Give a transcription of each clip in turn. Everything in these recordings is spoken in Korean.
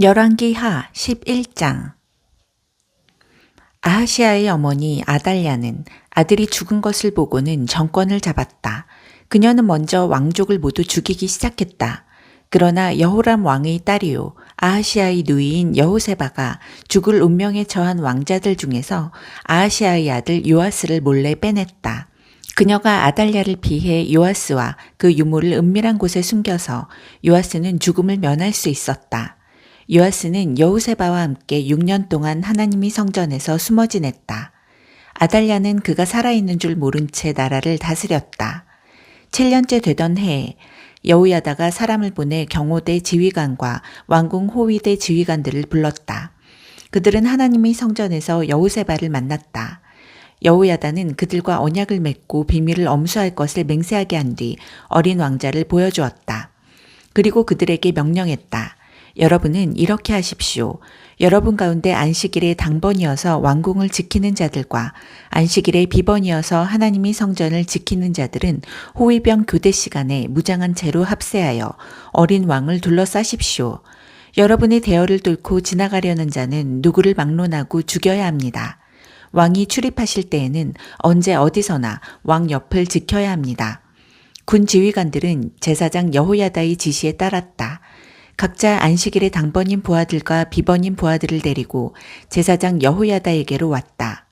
열왕기하 11장 아하시아의 어머니 아달랴는 아들이 죽은 것을 보고는 정권을 잡았다. 그녀는 먼저 왕족을 모두 죽이기 시작했다. 그러나 여호람 왕의 딸이요 아하시아의 누이인 여호세바가 죽을 운명에 처한 왕자들 중에서 아하시아의 아들 요아스를 몰래 빼냈다. 그녀가 아달랴를 피해 요아스와 그 유모를 은밀한 곳에 숨겨서 요아스는 죽음을 면할 수 있었다. 요아스는 여우세바와 함께 6년 동안 하나님이 성전에서 숨어 지냈다. 아달랴는 그가 살아있는 줄 모른 채 나라를 다스렸다. 7년째 되던 해에 여우야다가 사람을 보내 경호대 지휘관과 왕궁 호위대 지휘관들을 불렀다. 그들은 하나님의 성전에서 여우세바를 만났다. 여우야다는 그들과 언약을 맺고 비밀을 엄수할 것을 맹세하게 한 뒤 어린 왕자를 보여주었다. 그리고 그들에게 명령했다. 여러분은 이렇게 하십시오. 여러분 가운데 안식일에 당번이어서 왕궁을 지키는 자들과 안식일에 비번이어서 하나님이 성전을 지키는 자들은 호위병 교대 시간에 무장한 채로 합세하여 어린 왕을 둘러싸십시오. 여러분의 대열을 뚫고 지나가려는 자는 누구를 막론하고 죽여야 합니다. 왕이 출입하실 때에는 언제 어디서나 왕 옆을 지켜야 합니다. 군 지휘관들은 제사장 여호야다의 지시에 따랐다. 각자 안식일의 당번인 부하들과 비번인 부하들을 데리고 제사장 여호야다에게로 왔다.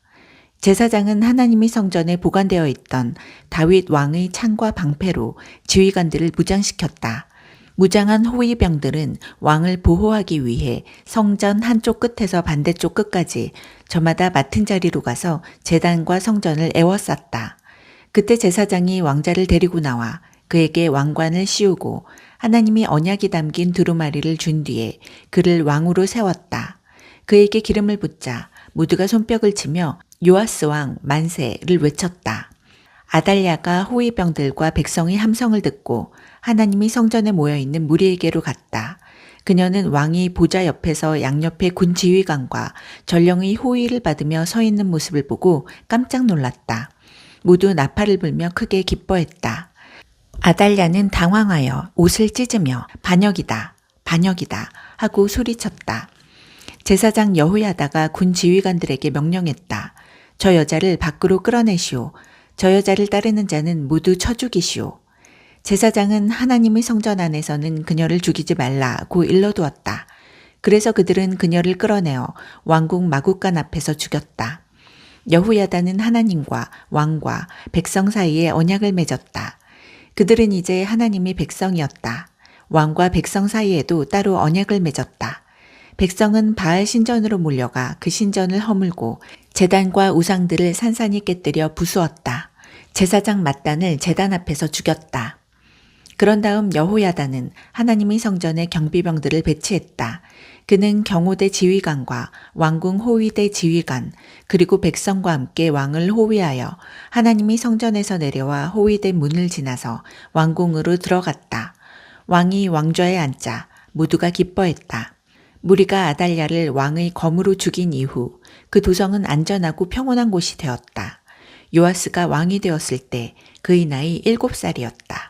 제사장은 하나님의 성전에 보관되어 있던 다윗 왕의 창과 방패로 지휘관들을 무장시켰다. 무장한 호위병들은 왕을 보호하기 위해 성전 한쪽 끝에서 반대쪽 끝까지 저마다 맡은 자리로 가서 재단과 성전을 애워쌌다. 그때 제사장이 왕자를 데리고 나와 그에게 왕관을 씌우고 하나님이 언약이 담긴 두루마리를 준 뒤에 그를 왕으로 세웠다. 그에게 기름을 붓자 모두가 손뼉을 치며 요아스 왕 만세를 외쳤다. 아달랴가 호위병들과 백성의 함성을 듣고 하나님이 성전에 모여 있는 무리에게로 갔다. 그녀는 왕이 보좌 옆에서 양옆의 군 지휘관과 전령의 호위를 받으며 서 있는 모습을 보고 깜짝 놀랐다. 모두 나팔을 불며 크게 기뻐했다. 아달랴는 당황하여 옷을 찢으며 반역이다, 반역이다 하고 소리쳤다. 제사장 여호야다가 군 지휘관들에게 명령했다. 저 여자를 밖으로 끌어내시오. 저 여자를 따르는 자는 모두 쳐 죽이시오. 제사장은 하나님의 성전 안에서는 그녀를 죽이지 말라고 일러두었다. 그래서 그들은 그녀를 끌어내어 왕궁 마국간 앞에서 죽였다. 여후야다는 하나님과 왕과 백성 사이에 언약을 맺었다. 그들은 이제 하나님의 백성이었다. 왕과 백성 사이에도 따로 언약을 맺었다. 백성은 바알 신전으로 몰려가 그 신전을 허물고 재단과 우상들을 산산이 깨뜨려 부수었다. 제사장 mat단을 재단 앞에서 죽였다. 그런 다음 여호야다는 하나님의 성전에 경비병들을 배치했다. 그는 경호대 지휘관과 왕궁 호위대 지휘관 그리고 백성과 함께 왕을 호위하여 하나님이 성전에서 내려와 호위대 문을 지나서 왕궁으로 들어갔다. 왕이 왕좌에 앉자 모두가 기뻐했다. 무리가 아달랴를 왕의 검으로 죽인 이후 그 도성은 안전하고 평온한 곳이 되었다. 요아스가 왕이 되었을 때 그의 나이 일곱 살이었다.